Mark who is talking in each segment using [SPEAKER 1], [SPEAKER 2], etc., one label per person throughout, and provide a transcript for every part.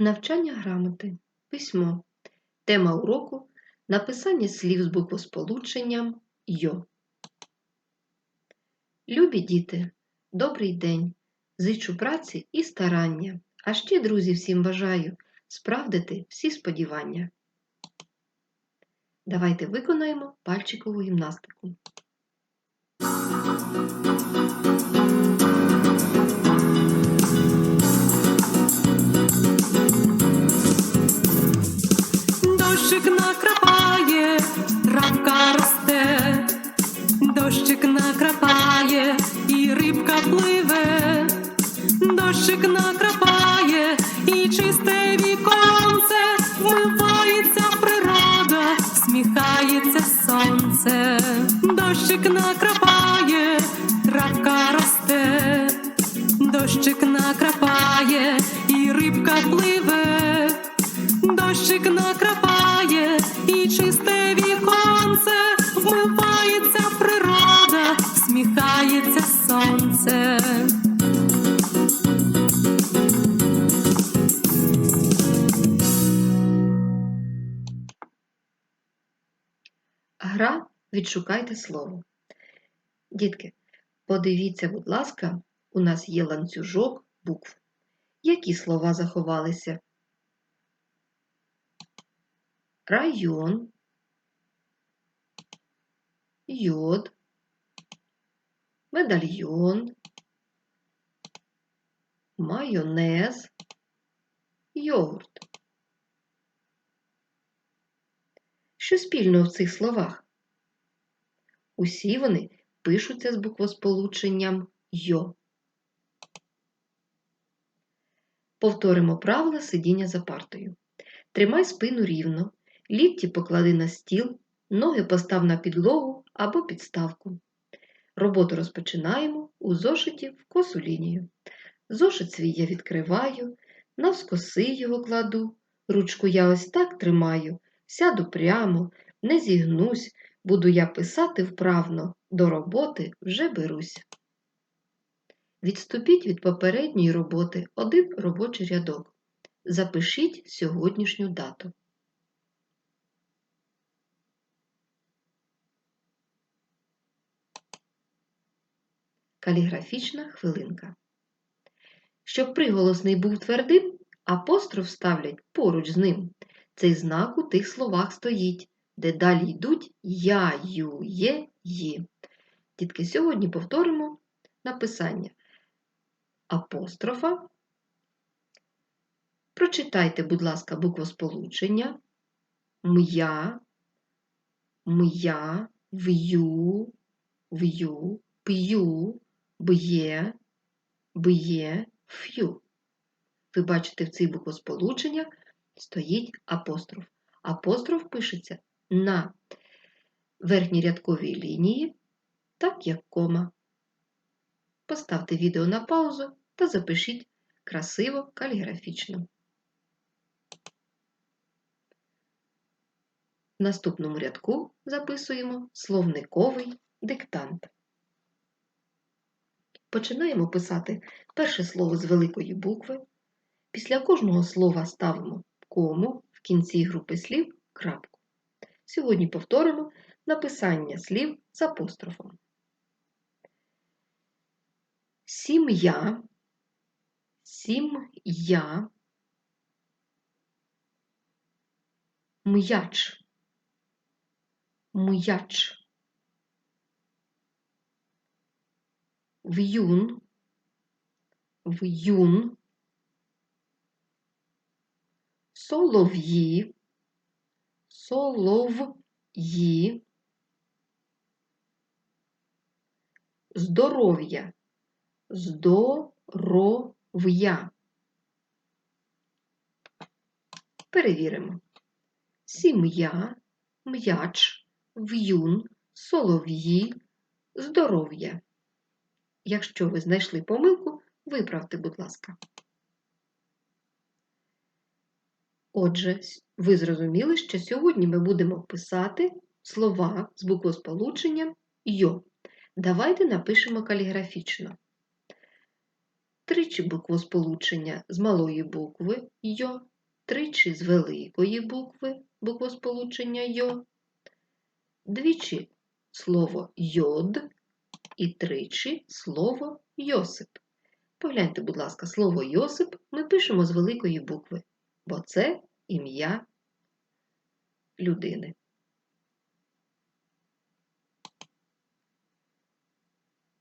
[SPEAKER 1] Навчання грамоти. Письмо. Тема уроку написання слів з буквосполученням йо. Любі діти, добрий день! Зичу праці і старання, а ще, друзі, всім бажаю справдити всі сподівання. Давайте виконаємо пальчикову гімнастику.
[SPEAKER 2] Дощик накрапає, травка росте, дощик накрапає, і рибка пливе, дощик накрапає,
[SPEAKER 1] відшукайте слово. Дітки, подивіться, будь ласка, у нас є ланцюжок букв. Які слова заховалися? Район, йод, медальйон, майонез, йогурт. Що спільного в цих словах? Усі вони пишуться з буквосполученням йо. Повторимо правила сидіння за партою. Тримай спину рівно, лікті поклади на стіл, ноги постав на підлогу або підставку. Роботу розпочинаємо у зошиті в косу лінію. Зошит свій я відкриваю, навскоси його кладу, ручку я ось так тримаю, сяду прямо, не зігнусь, буду я писати вправно, до роботи вже берусь. Відступіть від попередньої роботи один робочий рядок. Запишіть сьогоднішню дату. Каліграфічна хвилинка. Щоб приголосний був твердим, апостроф ставлять поруч з ним. Цей знак у тих словах стоїть, де далі йдуть я, ю, є, ї. Дітки, сьогодні повторимо написання апострофа. Прочитайте, будь ласка, буквосполучення м'я, м'я, в'ю, в'ю, п'ю, б'є, б'є, ф'ю. Ви бачите, в цих буквосполученнях стоїть апостроф. Апостроф пишеться на верхній рядковій лінії, так як кома. Поставте відео на паузу та запишіть красиво каліграфічно. В наступному рядку записуємо словниковий диктант. Починаємо писати перше слово з великої букви. Після кожного слова ставимо кому в кінці групи слів крапку. Сьогодні повторимо написання слів з апострофом. Сім'я, сім'я, м'яч, м'яч, в'юн, в'юн, солов'ї, солов'ї, здоров'я, здоров'я. Перевіримо. Сім'я, м'яч, в'юн, солов'ї, здоров'я. Якщо ви знайшли помилку, виправте, будь ласка. Отже, ви зрозуміли, що сьогодні ми будемо писати слова з буквосполученням йо. Давайте напишемо каліграфічно. Тричі буквосполучення з малої букви йо тричі з великої букви буквосполучення йо, двічі слово йод і тричі слово Йосип. Погляньте, будь ласка, слово Йосип ми пишемо з великої букви, бо це ім'я людини.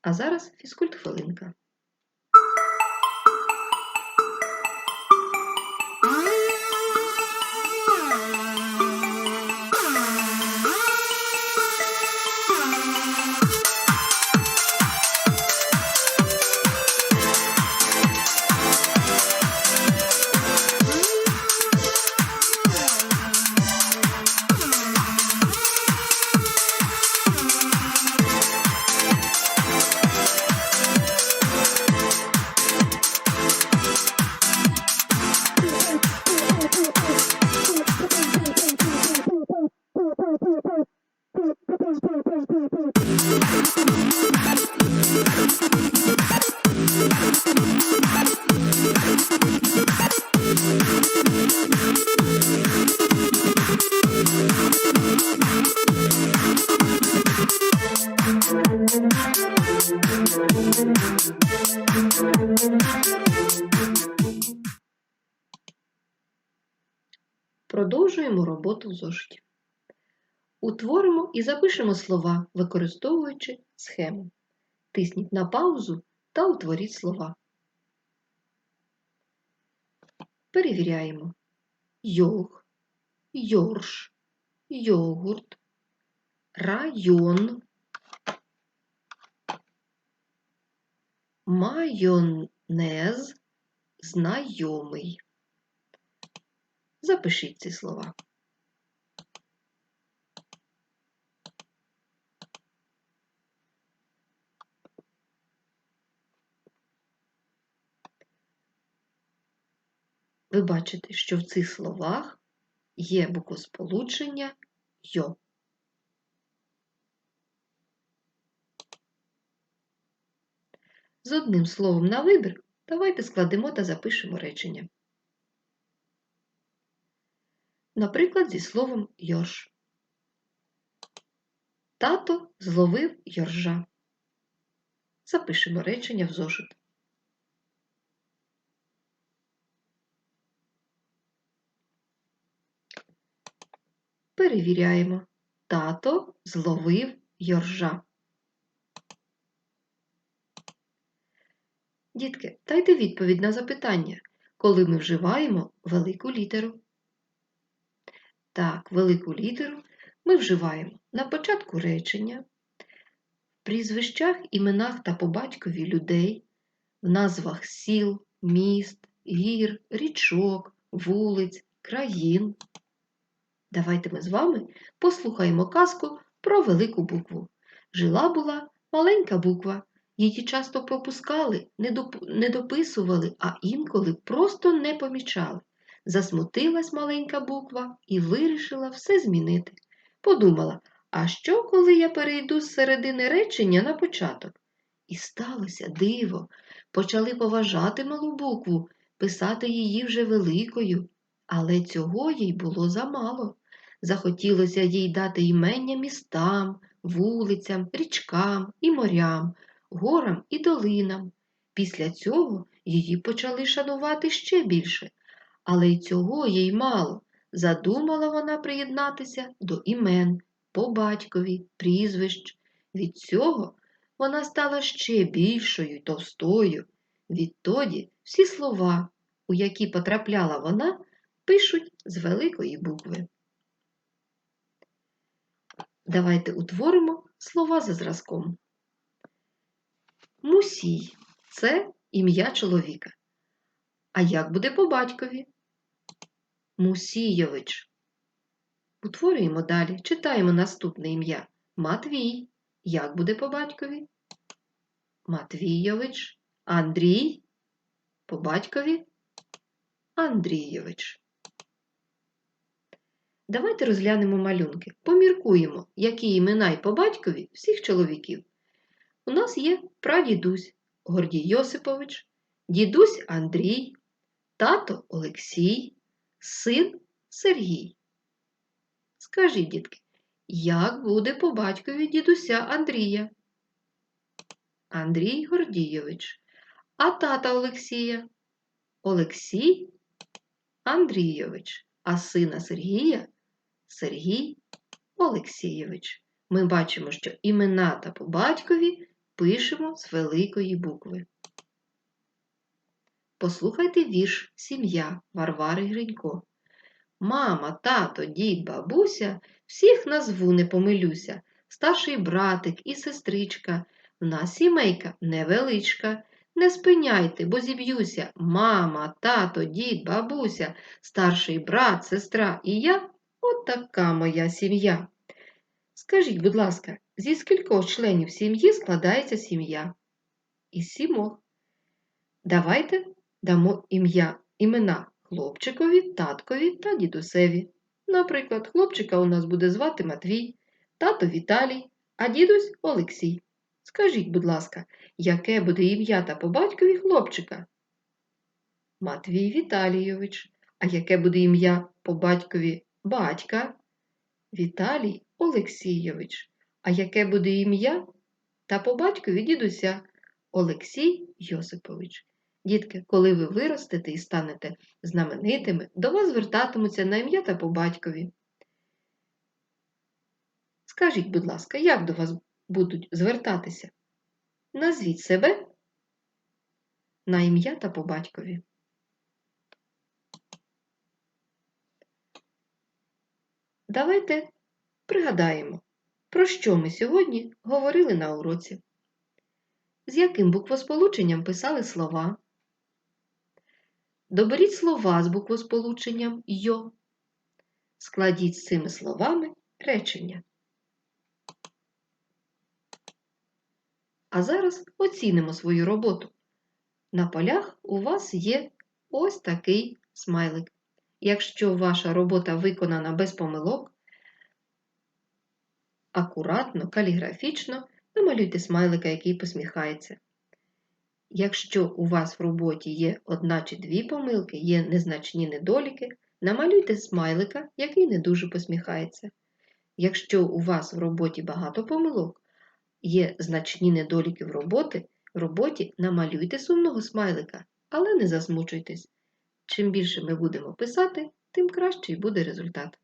[SPEAKER 1] А зараз фізкульт хвилинка. Продовжуємо роботу в зошиті. Утворимо і запишемо слова, використовуючи схему. Тисніть на паузу та утворіть слова. Перевіряємо. Йог, йорш, йогурт, район, майонез, знайомий. Запишіть ці слова. Ви бачите, що в цих словах є буквосполучення йо. З одним словом на вибір давайте складемо та запишемо речення. Наприклад, зі словом йорш. Тато зловив йоржа. Запишемо речення в зошит. Перевіряємо. Тато зловив йоржа. Дітки, дайте відповідь на запитання, коли ми вживаємо велику літеру. Так, велику літеру ми вживаємо на початку речення, в прізвищах, іменах та по батькові людей, в назвах сіл, міст, гір, річок, вулиць, країн. Давайте ми з вами послухаємо казку про велику букву. Жила була маленька буква. Її часто пропускали, не, доп... не дописували, а інколи просто не помічали. Засмутилась маленька буква і вирішила все змінити. Подумала, а що, коли я перейду з середини речення на початок? І сталося диво. Почали поважати малу букву, писати її вже великою. Але цього їй було замало. Захотілося їй дати імення містам, вулицям, річкам і морям, горам і долинам. Після цього її почали шанувати ще більше. Але й цього їй мало. Задумала вона приєднатися до імен, по батькові, прізвищ. Від цього вона стала ще більшою товстою. Відтоді всі слова, у які потрапляла вона, пишуть з великої букви. Давайте утворимо слова за зразком. Мусій це ім'я чоловіка. А як буде по батькові? Мусійович. Утворюємо далі. Читаємо наступне ім'я. Матвій. Як буде по батькові? Матвійович. Андрій. По батькові? Андрійович. Давайте розглянемо малюнки. Поміркуємо, які імена й по батькові всіх чоловіків. У нас є прадідусь Гордій Йосипович, дідусь Андрій, тато Олексій, син Сергій. Скажіть, дітки, як буде по батькові дідуся Андрія? Андрій Гордійович. А тата Олексія? Олексій Андрійович. А сина Сергія Сергій Олексійович. Ми бачимо, що імена та по батькові пишемо з великої букви. Послухайте вірш Сім'я Варвари Гринько. Мама, тато, дід, бабуся, всіх назву не помилюся. Старший братик і сестричка. В нас сімейка невеличка. Не спиняйте, бо зіб'юся. Мама, тато, дід, бабуся, старший брат, сестра і я от така моя сім'я. Скажіть, будь ласка, зі скількох членів сім'ї складається сім'я? Із сімох. Давайте дамо ім'я, імена хлопчикові, таткові та дідусеві. Наприклад, хлопчика у нас буде звати Матвій, тато Віталій, а дідусь Олексій. Скажіть, будь ласка, яке буде ім'я та по батькові хлопчика? Матвій Віталійович. А яке буде ім'я по батькові батька? Віталій Олексійович. А яке буде ім'я та по батькові дідуся? Олексій Йосипович. Дітки, коли ви виростете і станете знаменитими, до вас звертатимуться на ім'я та по батькові. Скажіть, будь ласка, як до вас будуть звертатися? Назвіть себе на ім'я та по батькові. Давайте пригадаємо, про що ми сьогодні говорили на уроці. З яким буквосполученням писали слова? Доберіть слова з буквосполученням йо. Складіть з цими словами речення. А зараз оцінимо свою роботу. На полях у вас є ось такий смайлик. Якщо ваша робота виконана без помилок, акуратно, каліграфічно, намалюйте смайлика, який посміхається. Якщо у вас в роботі є одна чи дві помилки, є незначні недоліки, намалюйте смайлика, який не дуже посміхається. Якщо у вас в роботі багато помилок, є значні недоліки в роботи, в роботі намалюйте сумного смайлика, але не засмучуйтесь. Чим більше ми будемо писати, тим кращий буде результат.